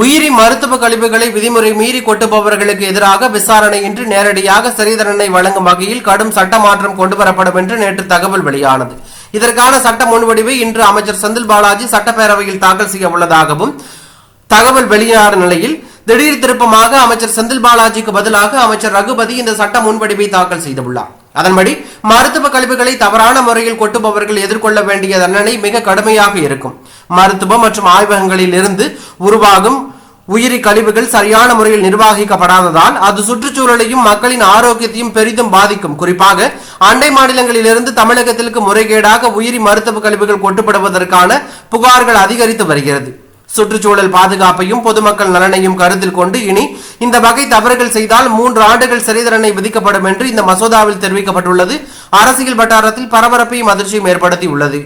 உயிரி மருத்துவ கழிவுகளை விதிமுறை மீறி கொட்டுபவர்களுக்கு எதிராக விசாரணையின்றி நேரடியாக சிறை தண்டனை வழங்கும் வகையில் கடும் சட்ட மாற்றம் கொண்டுவரப்படும் என்று நேற்று தகவல் வெளியானது. இதற்கான சட்ட முன்வடிவை இன்று அமைச்சர் செந்தில் பாலாஜி சட்டப்பேரவையில் தாக்கல் செய்ய உள்ளதாகவும் தகவல் வெளியான நிலையில் திடீர் திருப்பமாக அமைச்சர் செந்தில் பாலாஜிக்கு பதிலாக அமைச்சர் ரகுபதி இந்த சட்ட முன்வடிவை தாக்கல் செய்துள்ளார். அதன்படி மருத்துவ கழிவுகளை தவறான முறையில் கொட்டுபவர்கள் எதிர்கொள்ள வேண்டிய தண்டனை மிக கடுமையாக இருக்கும். மருத்துவம் மற்றும் ஆய்வகங்களில் இருந்து உருவாகும் உயிரி கழிவுகள் சரியான முறையில் நிர்வகிக்கப்படாததால் அது சுற்றுச்சூழலையும் மக்களின் ஆரோக்கியத்தையும் பெரிதும் பாதிக்கும். குறிப்பாக அண்டை மாநிலங்களிலிருந்து தமிழகத்திற்கு முறைகேடாக உயிரி மருத்துவ கழிவுகள் கொட்டுப்படுவதற்கான புகார்கள் அதிகரித்து வருகிறது. சுற்றுச்சூழல் பாதுகாப்பையும் பொதுமக்கள் நலனையும் கருத்தில் கொண்டு இனி இந்த வகை தவறுகள் செய்தால் மூன்று ஆண்டுகள் சிறை தண்டனை விதிக்கப்படும் என்று இந்த மசோதாவில் தெரிவிக்கப்பட்டுள்ளது. அரசியல் வட்டாரத்தில் பரபரப்பையும் அதிர்ச்சியும் ஏற்படுத்தியுள்ளது.